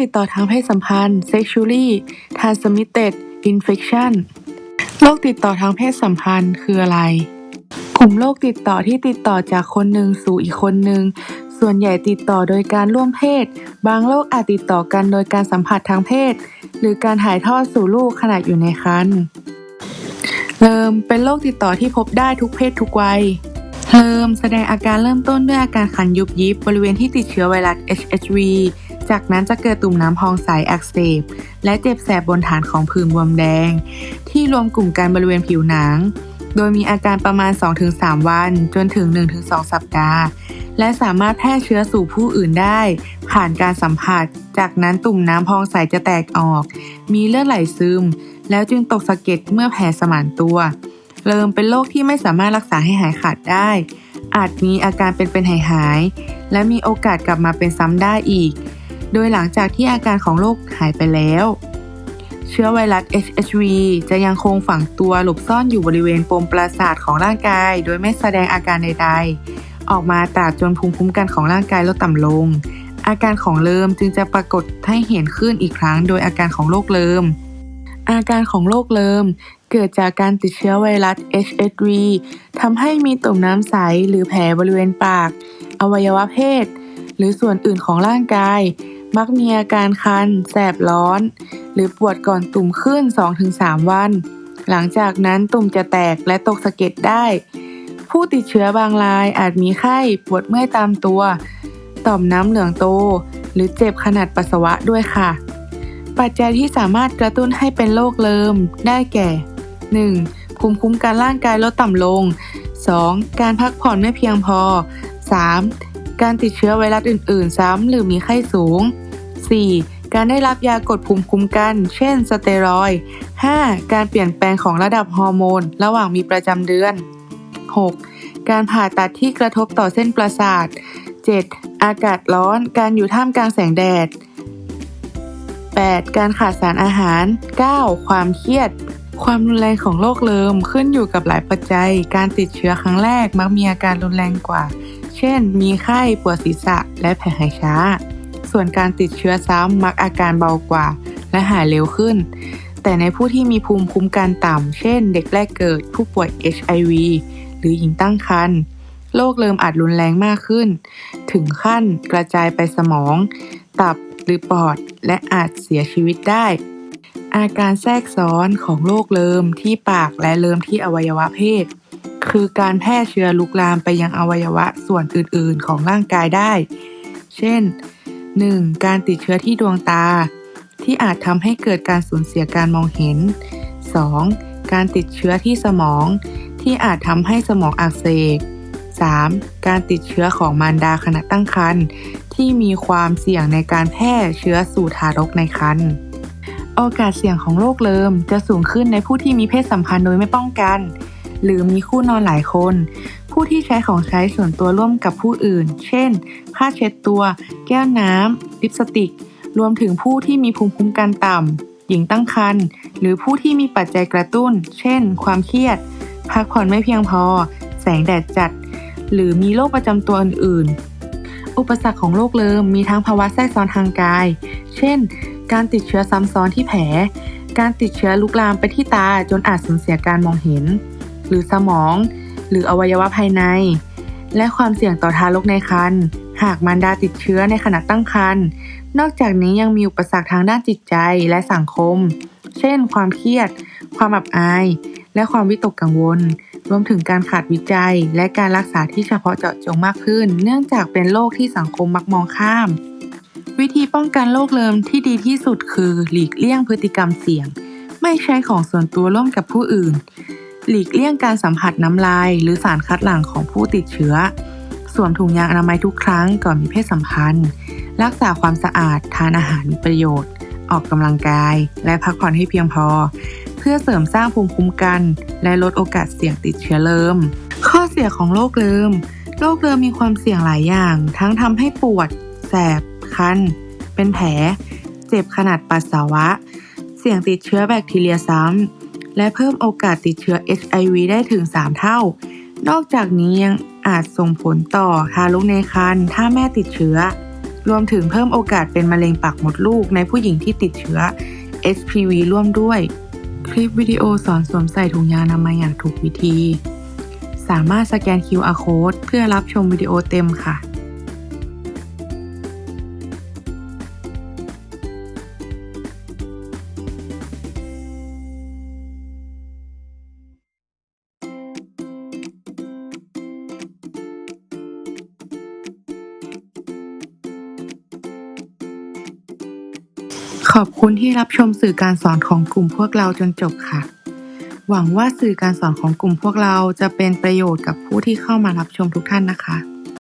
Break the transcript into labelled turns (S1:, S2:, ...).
S1: ติดต่อทางเพศสัมพันธ์ sexually transmitted infection โรคติดต่อทางเพศสัมพันธ์คืออะไร กลุ่มโรคติดต่อที่ติดต่อจากคนหนึ่งสู่อีกคนหนึ่ง ส่วนใหญ่ติดต่อโดยการร่วมเพศ บางโรคอาจติดต่อกันโดยการสัมผัสทางเพศ หรือการถ่ายทอดสู่ลูกขณะอยู่ในครรภ์เริ่มเป็นโรคติดต่อที่พบได้ทุกเพศทุกวัยเริ่มแสดงอาการเริ่มต้นด้วยอาการคันยุบยิบบริเวณที่ติดเชื้อไวรัส HHV จากนั้นจะเกิดตุ่มน้ำพองใสอักเสบ และเจ็บแสบบนฐานของผื่นบวมแดง ที่รวมกลุ่มกันบริเวณผิวหนัง โดยมีอาการประมาณ 2-3 วัน จนถึง 1-2 สัปดาห์ และสามารถแพร่เชื้อสู่ผู้อื่นได้ ผ่านการสัมผัส จากนั้นตุ่มน้ำพองใสจะแตกออก มีเลือดไหลซึม แล้วจึงตกสะเก็ดเมื่อแผลสมานตัวเริ่มเป็นโรคที่ไม่สามารถรักษาให้หายขาดได้ อาจมีอาการเป็นเป็นหายหาย และมีโอกาสกลับมาเป็นซ้ำได้อีก โดยหลังจากที่อาการของโรคหายไปแล้ว เชื้อไวรัส HHV จะยังคงฝังตัวหลบซ่อนอยู่บริเวณปมประสาทของร่างกาย โดยไม่แสดงอาการใด ๆ ออกมาตราบจนภูมิคุ้มกันของร่างกายลดต่ำลง อาการของเริมจึงจะปรากฏให้เห็นขึ้นอีกครั้ง โดยอาการของโรคเริม อาการของโรคเริมเกิดจากการติดเชื้อไวรัส HHV ทำให้มีตุ่มน้ำใสหรือแผลบริเวณปาก อวัยวะเพศ หรือส่วนอื่นของร่างกาย มักมีอาการคัน แสบร้อน หรือปวดก่อนตุ่มขึ้น 2-3 วัน หลังจากนั้นตุ่มจะแตกและตกสะเก็ดได้ ผู้ติดเชื้อบางรายอาจมีไข้ปวดเมื่อยตามตัว ต่อมน้ำเหลืองโต หรือเจ็บขนาดปัสสาวะด้วยค่ะ ปัจจัยที่สามารถกระตุ้นให้เป็นโรคเริมได้แก่ 1. ภูมิคุ้มกันร่างกายลดต่ำลง 2. การพักผ่อนไม่เพียงพอ 3. การติดเชื้อไวรัสอื่น ๆ ซ้ำหรือมีไข้สูง 4. การได้รับยากดภูมิคุ้มกัน เช่น สเตียรอยด์ 5. การเปลี่ยนแปลงของระดับฮอร์โมน ระหว่างมีประจำเดือน 6. การผ่าตัดที่กระทบต่อเส้นประสาท 7. อากาศร้อน การอยู่ท่ามกลางแสงแดด 8. การขาดสารอาหาร 9. ความเครียด ความรุนแรงของโรคเริมขึ้นอยู่กับหลายปัจจัย การติดเชื้อครั้งแรกมักมีอาการรุนแรงกว่า ช่น มีไข้ปวดศีรษะและแผลหายช้า ส่วนการติดเชื้อซ้ำมักอาการเบากว่า และหายเร็วขึ้น แต่ในผู้ที่มีภูมิคุ้มกันต่ำ เช่น เด็กแรกเกิด ผู้ป่วย HIV หรือหญิงตั้งครรภ์โรคเริมอาจรุนแรงมากขึ้น ถึงขั้นกระจายไปสมอง ตับหรือปอด และอาจเสียชีวิตได้ อาการแทรกซ้อนของโรคเริมที่ปากและเริมที่อวัยวะเพศ คือการแพร่เชื้อลุกลามไปยังอวัยวะส่วนอื่นๆของร่างกายได้ เช่น 1. การติดเชื้อที่ดวงตา ที่อาจทำให้เกิดการสูญเสียการมองเห็น 2. การติดเชื้อที่สมอง ที่อาจทำให้สมองอักเสบ 3. การติดเชื้อของมารดาขณะตั้งครรภ์ที่มีความเสี่ยงในการแพร่เชื้อสู่ทารกในครรภ์โอกาสเสี่ยงของโรคเริมจะสูงขึ้นในผู้ที่มีเพศสัมพันธ์โดยไม่ป้องกัน หรือมีคู่นอนหลายคน ผู้ที่ใช้ของใช้ส่วนตัวร่วมกับผู้อื่น เช่น ผ้าเช็ดตัว แก้วน้ำลิปสติก รวมถึงผู้ที่มีภูมิคุ้มกันต่ำ หญิงตั้งครรภ์ หรือผู้ที่มีปัจจัยกระตุ้น เช่น ความเครียด พักผ่อนไม่เพียงพอ แสงแดดจัด หรือมีโรคประจำตัวอื่นๆ อุปสรรคของโรคเริมมีทั้งภาวะแทรกซ้อนทางกาย เช่น การติดเชื้อซ้ำซ้อนที่แผลการติดเชื้อลุกลามไปที่ตาจนอาจสูญเสียการมองเห็น หรือสมอง หรืออวัยวะภายใน และความเสี่ยงต่อทารกในครรภ์หากมารดาติดเชื้อในขณะตั้งครรภ์นอกจากนี้ยังมีอุปสรรคทางด้านจิตใจและสังคม เช่น ความเครียด ความอับอาย และความวิตกกังวล รวมถึงการขาดวิจัย และการรักษาที่เฉพาะเจาะจงมากขึ้น เนื่องจากเป็นโรคที่สังคมมักมองข้าม วิธีป้องกันโรคเริมที่ดีที่สุดคือ หลีกเลี่ยงพฤติกรรมเสี่ยง ไม่ใช้ของส่วนตัวร่วมกับผู้อื่น หลีกเลี่ยงการสัมผัสน้ำลายหรือสารคัดหลั่งของผู้ติดเชื้อ สวมถุงยางอนามัยทุกครั้งก่อนมีเพศสัมพันธ์ รักษาความสะอาด ทานอาหารมีประโยชน์ ออกกำลังกาย และพักผ่อนให้เพียงพอ เพื่อเสริมสร้างภูมิคุ้มกัน และลดโอกาสเสี่ยงติดเชื้อเริมข้อเสียของโรคเริมโรคเริมมีความเสี่ยงหลายอย่าง ทั้งทำให้ปวด แสบ คัน เป็นแผล เจ็บขนาดปัสสาวะ เสี่ยงติดเชื้อแบคทีเรียซ้ำ และเพิ่มโอกาสติดเชื้อ HIV ได้ถึง 3 เท่า นอกจากนี้ยังอาจส่งผลต่อทารกในครรภ์ถ้าแม่ติดเชื้อ รวมถึงเพิ่มโอกาสเป็นมะเร็งปากมดลูกในผู้หญิงที่ติดเชื้อ HPV ร่วมด้วย คลิปวิดีโอสอนสวมใส่ถุงยางอนามัยอย่างถูกวิธี สามารถสแกน QR Code เพื่อรับชมวิดีโอเต็มค่ะ ขอบคุณที่รับชมสื่อการสอนของกลุ่มพวกเราจนจบค่ะ หวังว่าสื่อการสอนของกลุ่มพวกเราจะเป็นประโยชน์กับผู้ที่เข้ามารับชมทุกท่านนะคะ